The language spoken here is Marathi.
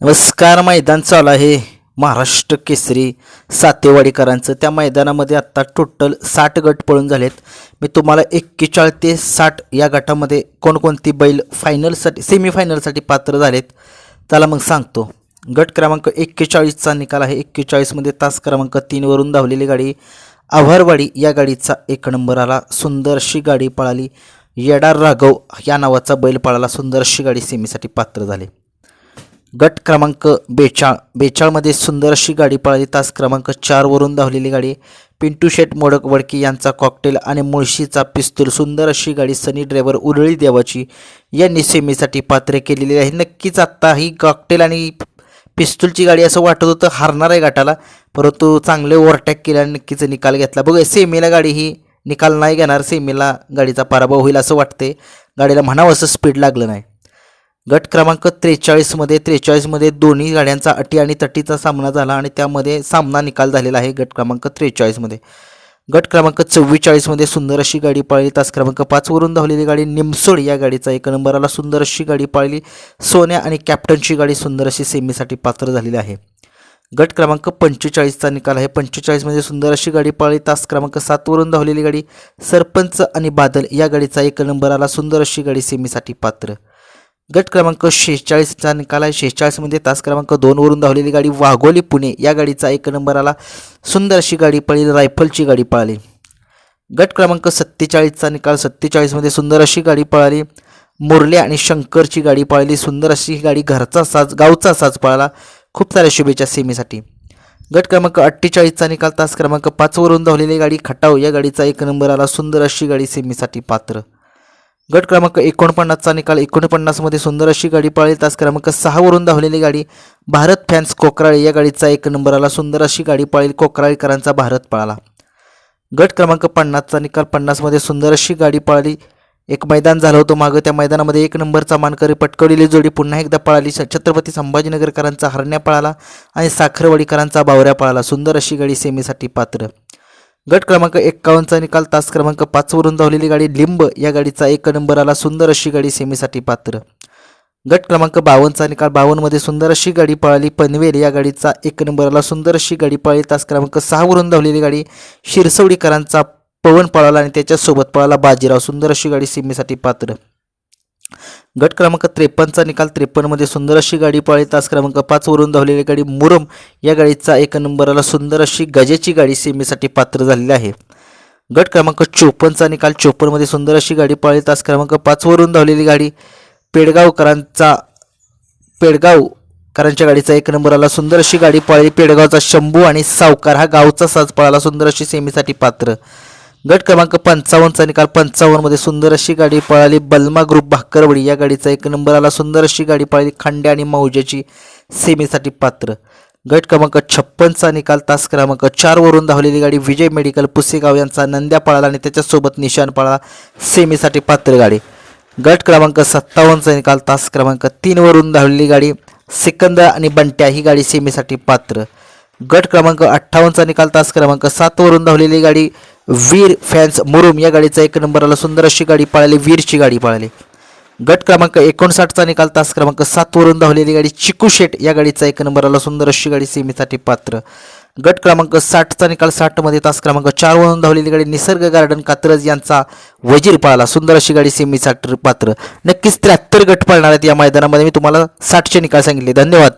नमस्कार मैदान चालू आहे. महाराष्ट्र केसरी सातेवाडीकरांचं. त्या मैदानामध्ये आत्ता टोटल साठ गट पळून झालेत. मी तुम्हाला एक्केचाळीस ते साठ या गटामध्ये कोणकोणती बैल फायनलसाठी सेमीफायनलसाठी पात्र झालेत त्याला मग सांगतो. गट क्रमांक एक्केचाळीसचा निकाल आहे. एक्केचाळीसमध्ये तास क्रमांक तीनवरून धावलेली गाडी आव्हारवाडी या गाडीचा एक नंबर आला. सुंदरशी गाडी पळाली. येडार राघव या नावाचा बैल पळाला. सुंदरशी गाडी सेमीसाठी पात्र झाले. गट क्रमांक बेचाळ बेचाळमध्ये सुंदर अशी गाडी पळाली. तास क्रमांक चारवरून धावलेली गाडी पिंटू शेट मोडक वडकी यांचा कॉकटेल आणि मुळशीचा पिस्तूल सुंदर अशी गाडी सनी ड्रायव्हर उरळी देवाची यांनी सेमीसाठी पात्र केलेली आहे. नक्कीच आत्ता ही कॉकटेल आणि पिस्तूलची गाडी असं वाटत होतं हारणार आहे गटाला परंतु चांगले ओव्हरटॅक केल्याने नक्कीच निकाल घेतला. बघा सेमीला गाडी ही निकाल नाही घेणार सेमीला गाडीचा पराभव होईल असं वाटते गाडीला म्हणावं असं स्पीड लागलं नाही. गट क्रमांक त्रेचाळीसमध्ये त्रेचाळीसमध्ये दोन्ही गाड्यांचा अटी आणि तटीचा सामना झाला आणि त्यामध्ये सामना निकाल झालेला आहे गट क्रमांक त्रेचाळीसमध्ये गट क्रमांक चव्वेचाळीसमध्ये सुंदर अशी गाडी पाळली. तास क्रमांक पाचवरून धावलेली गाडी निमसोड या गाडीचा एक नंबराला सुंदर अशी गाडी पाळली. सोन्या आणि कॅप्टनची गाडी सुंदर अशी सेमीसाठी पात्र झालेली आहे. गट क्रमांक पंचेचाळीसचा निकाल आहे. पंचेचाळीसमध्ये सुंदर अशी गाडी पाळली. तास क्रमांक सातवरून धावलेली गाडी सरपंच आणि बादल या गाडीचा एक नंबराला सुंदर अशी गाडी सेमीसाठी पात्र. गट क्रमांक शेहेचाळीसचा निकाल आहे. शेहेचाळीसमध्ये तास क्रमांक दोनवरून धावलेली गाडी वाघोली पुणे. या गाडीचा एक नंबर आला. सुंदर अशी गाडी पळली रायफलची गाडी पळाली. गट क्रमांक सत्तेचाळीसचा निकाल. सत्तेचाळीसमध्ये सुंदर अशी गाडी पळाली. मुरले आणि शंकरची गाडी पळाली. सुंदर अशी ही गाडी घरचा साज गावचा साज पळाला. खूप साऱ्या शुभेच्छा सेमीसाठी. गट क्रमांक अठ्ठेचाळीसचा निकाल. तास क्रमांक पाचवरून धावलेली गाडी खटाव. या गाडीचा एक नंबर आला. सुंदर अशी गाडी सेमीसाठी पात्र. गट क्रमांक एकोणपन्नासचा निकाल. एकोणपन्नासमध्ये सुंदर अशी गाडी पळाली. तास क्रमांक सहावरून धावलेली गाडी भारत फॅन्स कोकराळी या गाडीचा एक नंबर आला. सुंदर अशी गाडी पळाली. कोकराळीकरांचा भारत पळाला. गट क्रमांक पन्नासचा निकाल. पन्नासमध्ये सुंदर अशी गाडी पळाली. एक मैदान झालं होतं मागं. त्या मैदानामध्ये एक नंबरचा मानकरी पटकवलेली जोडी पुन्हा एकदा पळाली. छ- छत्रपती संभाजीनगरकरांचा हरण्या पळाला आणि साखरवाडीकरांचा बावऱ्या पळाला. सुंदर अशी गाडी सेमीसाठी पात्र. गट क्रमांक एक्कावन्नचा निकाल तास क्रमांक पाचवरून धावलेली गाडी लिंब या गाडीचा एक नंबर आला सुंदर अशी गाडी सेमीसाठी पात्र. गट क्रमांक बावन्नचा निकाल बावन्नमध्ये सुंदर अशी गाडी पळाली पनवेल या गाडीचा एक नंबर आला सुंदर अशी गाडी पळाली तास क्रमांक सहावरून धावलेली गाडी शिरसवडीकरांचा पवन पळाला आणि त्याच्यासोबत पळाला बाजीराव सुंदर अशी गाडी सेमीसाठी पात्र. गट क्रमांक त्रेपन्नचा निकाल. त्रेपन्नमध्ये सुंदर अशी गाडी पाळली तास क्रमांक पाचवरून धावलेली गाडी मुरम. या गाडीचा एक नंबरला सुंदर अशी गजेची गाडी सेमीसाठी पात्र झालेली आहे. गट क्रमांक चोपन्नचा निकाल. चोपन्नमध्ये सुंदर अशी गाडी पाळली तास क्रमांक पाचवरून धावलेली गाडी पेडगावकरांचा पेडगावकरांच्या गाडीचा एक नंबर आला सुंदर अशी गाडी पळाली पेडगावचा शंभू आणि सावकार हा गावचा साज पळाला सुंदर अशी सेमीसाठी पात्र. गट क्रमांक पंचावन्नचा निकाल. पंचावन्नमध्ये सुंदर अशी गाडी पळाली. बलमा ग्रुप भाकरवडी या गाडीचा एक नंबर आला. सुंदर अशी गाडी पळाली. खांड्या आणि मौजेची सेमीसाठी पात्र. गट क्रमांक छप्पनचा निकाल. तास क्रमांक चारवरून धावलेली गाडी विजय मेडिकल पुसेगाव यांचा नंद्या पळाला आणि त्याच्यासोबत निशान पळाला. सेमीसाठी पात्र गाडी. गट क्रमांक सत्तावन्नचा निकाल. तास क्रमांक तीनवरून धावलेली गाडी सिकंदर आणि बंट्या. ही गाडी सेमीसाठी पात्र. गट क्रमांक अठ्ठावन्नचा निकाल तास क्रमांक सातवरून धावलेली गाडी वीर फॅन्स मुरुम. या गाडीचा एक नंबरला सुंदर अशी गाडी पळाली. वीरची गाडी पळाली. गट क्रमांक एकोणसाठचा निकाल तास क्रमांक सातवरून धावलेली गाडी चिकू शेट या गाडीचा एक नंबरला सुंदर अशी गाडी सेमीसाठी पात्र. गट क्रमांक साठचा निकाल साठमध्ये तास क्रमांक चारवरून धावलेली गाडी निसर्ग गार्डन कात्रज यांचा वजीर पळाला. सुंदर अशी गाडी सीमेसाठी पात्र. नक्कीच त्र्याहत्तर गट पळणार आहेत या मैदानामध्ये मी तुम्हाला साठचे निकाल सांगितले. धन्यवाद.